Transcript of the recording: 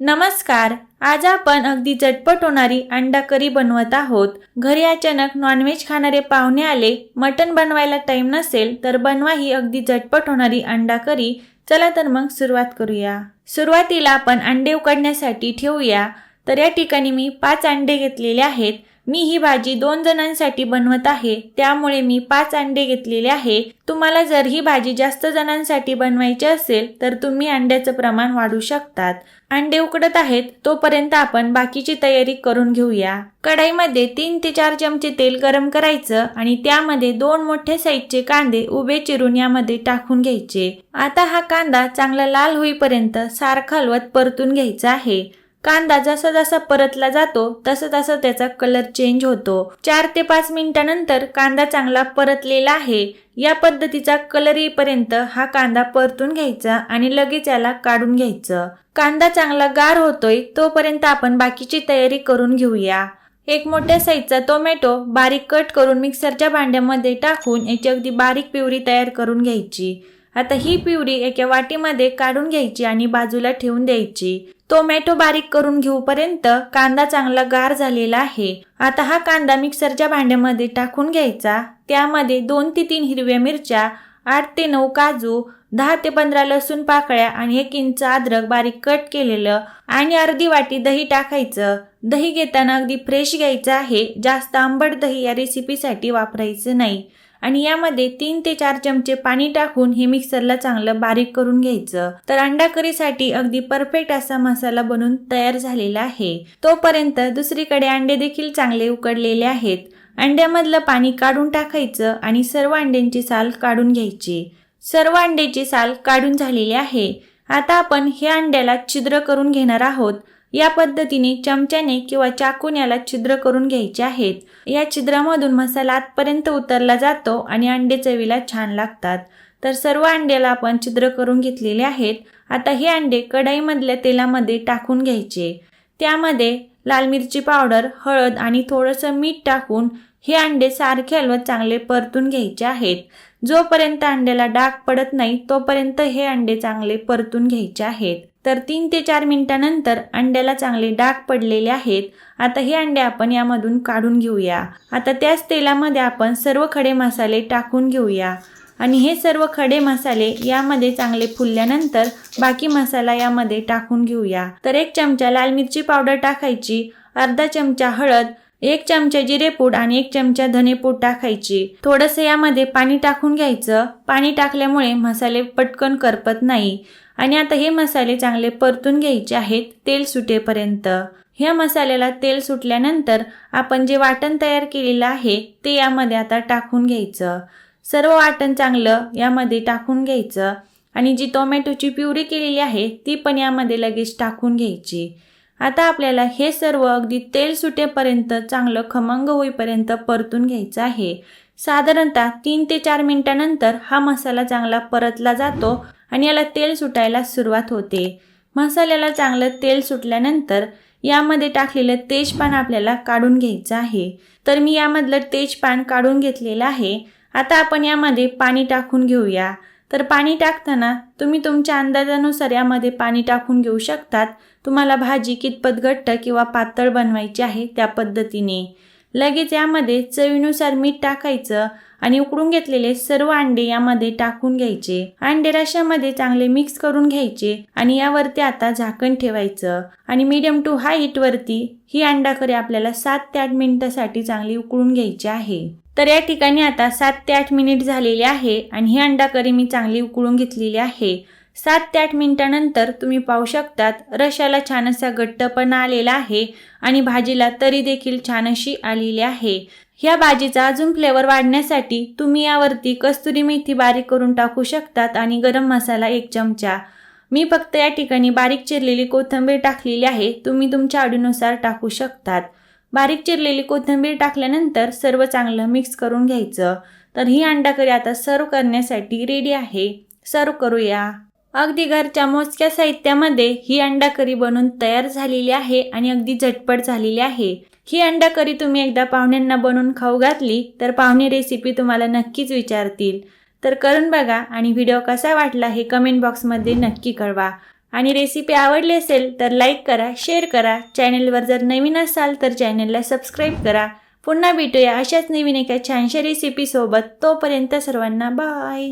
नमस्कार. आज आपण अगदी झटपट होणारी अंडा करी बनवत आहोत. घरी अचानक नॉनव्हेज खाणारे पाहुणे आले. मटण बनवायला टाईम नसेल तर बनवा ही अगदी झटपट होणारी अंडा करी. चला तर मग सुरुवात करूया. सुरुवातीला आपण अंडे उकडण्यासाठी ठेवूया. तर या ठिकाणी मी पाच अंडे घेतलेले आहेत. मी ही भाजी दोन जणांसाठी बनवत आहे त्यामुळे मी पाच अंडे घेतलेले आहे. तुम्हाला जर ही भाजी जास्त जणांसाठी बनवायची असेल तर तुम्ही अंड्याचं प्रमाण वाढू शकतात. अंडे उकडत आहेत तोपर्यंत आपण बाकीची तयारी करून घेऊया. कढाईमध्ये तीन ते चार चमचे तेल गरम करायचं आणि त्यामध्ये दोन मोठ्या साईजचे कांदे उभे चिरून यामध्ये टाकून घ्यायचे. आता हा कांदा चांगला लाल होईपर्यंत सारखा हलवत परतून घ्यायचा आहे. कांदा जसा जसा परतला जातो तसं तसं त्याचा कलर चेंज होतो. चार ते पाच मिनिटानंतर कांदा चांगला परतलेला आहे. या पद्धतीचा कलर येईपर्यंत हा कांदा परतून घ्यायचा आणि लगेच याला काढून घ्यायचं. कांदा चांगला गार होतोय तोपर्यंत आपण बाकीची तयारी करून घेऊया. एक मोठ्या साईजचा टोमॅटो बारीक कट करून मिक्सरच्या भांड्यामध्ये टाकून याची अगदी बारीक पिवरी तयार करून घ्यायची. आता ही पिवरी एका वाटीमध्ये काढून घ्यायची आणि बाजूला ठेवून द्यायची. टोमॅटो बारीक करून घेऊपर्यंत कांदा चांगला गार झालेला आहे. आता हा कांदा मिक्सरच्या भांड्यामध्ये टाकून घ्यायचा. त्यामध्ये दोन ते तीन हिरव्या मिरच्या आठ ते नऊ काजू दहा ते पंधरा लसूण पाकळ्या आणि एक इंच अद्रक बारीक कट केलेलं आणि अर्धी वाटी दही टाकायचं. दही घेताना अगदी फ्रेश घ्यायचं आहे. जास्त आंबट दही या रेसिपीसाठी वापरायचं नाही. आणि यामध्ये तीन ते चार चमचे पाणी टाकून हे मिक्सरला चांगलं बारीक करून घ्यायचं. तर अंडा करीसाठी अगदी परफेक्ट असा मसाला बनून तयार झालेला आहे. तोपर्यंत दुसरीकडे अंडे देखील चांगले उकडलेले आहेत. अंड्यामधलं पाणी काढून टाकायचं आणि सर्व अंड्यांची साल काढून घ्यायची. सर्व अंड्याची साल काढून झालेली आहे. आता आपण हे अंड्याला छिद्र करून घेणार आहोत. या पद्धतीने चमच्याने किंवा चाकून याला छिद्र करून घ्यायचे आहेत. या छिद्रामधून मसाला आतपर्यंत उतरला जातो आणि अंडे चवीला छान लागतात. तर सर्व अंड्याला आपण छिद्र करून घेतलेले आहेत. आता हे अंडे कढईमधल्या तेलामध्ये टाकून घ्यायचे. त्यामध्ये लाल मिरची पावडर हळद आणि थोडंसं मीठ टाकून हे अंडे सारखे हलवत चांगले परतून घ्यायचे आहेत. जोपर्यंत अंड्याला डाग पडत नाही तोपर्यंत हे अंडे चांगले परतून घ्यायचे आहेत. तर तीन ते चार मिनिटानंतर अंड्याला चांगले डाग पडलेले आहेत. आता हे अंडे आपण यामधून काढून घेऊया. आता त्याच तेलामध्ये आपण सर्व खडे मसाले टाकून घेऊया. आणि हे सर्व खडे मसाले यामध्ये चांगले फुलल्यानंतर बाकी मसाला यामध्ये टाकून घेऊया. तर एक चमचा लाल मिरची पावडर टाकायची अर्धा चमचा हळद एक चमचा जिरेपूड आणि एक चमचा धनेपूड टाकायची. थोडंसं यामध्ये पाणी टाकून घ्यायचं. पाणी टाकल्यामुळे मसाले पटकन करपत नाही. आणि आता हे मसाले चांगले परतून घ्यायचे आहेत तेल सुटेपर्यंत. ह्या मसाल्याला तेल सुटल्यानंतर आपण जे वाटण तयार केलेलं आहे ते यामध्ये आता टाकून घ्यायचं. सर्व वाटण चांगलं यामध्ये टाकून घ्यायचं. आणि जी टोमॅटोची प्युरी केलेली आहे ती पण यामध्ये लगेच टाकून घ्यायची. आता आपल्याला हे सर्व अगदी तेल सुटेपर्यंत चांगलं खमंग होईपर्यंत परतून घ्यायचं आहे. साधारणतः तीन ते चार मिनिटानंतर हा मसाला चांगला परतला जातो आणि याला तेल सुटायला सुरुवात होते. मसाल्याला चांगलं तेल सुटल्यानंतर यामध्ये टाकलेलं तेजपान आपल्याला काढून घ्यायचं आहे. तर मी यामधलं तेजपान काढून घेतलेलं आहे. आता आपण यामध्ये पाणी टाकून घेऊया. तर पाणी टाकताना तुम्ही तुमच्या अंदाजानुसार यामध्ये पाणी टाकून घेऊ शकतात. तुम्हाला भाजी कितपत घट्ट किंवा पातळ बनवायची आहे त्या पद्धतीने. लगेच यामध्ये चवीनुसार मीठ टाकायचं आणि उकडून घेतलेले सर्व अंडे यामध्ये टाकून घ्यायचे. अंडे रशामध्ये चांगले मिक्स करून घ्यायचे आणि यावरती आता झाकण ठेवायचं. आणि मीडियम टू हाय हीटवरती ही अंडा करी आपल्याला सात ते आठ मिनिटासाठी चांगली उकळून घ्यायची आहे. तर या ठिकाणी आता सात ते आठ मिनिट झालेले आहे आणि ही अंडा करी मी चांगली उकळून घेतलेली आहे. सात ते आठ मिनिटानंतर तुम्ही पाहू शकतात रशाला छान असा घट्टपणा आलेला आहे आणि भाजीला तरी देखील छान अशी आलेली आहे. ह्या भाजीचा अजून फ्लेवर वाढण्यासाठी तुम्ही यावरती कस्तुरी मेथी बारीक करून टाकू शकतात आणि गरम मसाला एक चमचा. मी फक्त या ठिकाणी बारीक चिरलेली कोथिंबीर टाकलेली आहे तुम्ही तुमच्या आवडीनुसार टाकू शकतात. बारीक चिरलेली कोथिंबीर टाकल्यानंतर सर्व चांगलं मिक्स करून घ्यायचं. तर ही अंडाकरी आता सर्व करण्यासाठी रेडी आहे. सर्व करूया. अगदी घरच्या मोजक्या साहित्यामध्ये ही अंडाकरी बनवून बनून तयार झालेली आहे आणि अगदी झटपट झालेली आहे. ही अंडाकरी तुम्ही एकदा पाहुण्यांना बनवून खाऊ घातली तर पाहुणे रेसिपी तुम्हाला नक्कीच विचारतील. तर करून बघा आणि व्हिडिओ कसा वाटला हे कमेंट बॉक्समध्ये नक्की कळवा. आणि रेसिपी आवडली असेल तर लाईक करा शेअर करा. चॅनेलवर जर नवीन असाल तर चॅनेलला सबस्क्राईब करा. पुन्हा भेटूया अशाच नवीन एका छानशा रेसिपीसोबत तोपर्यंत सर्वांना बाय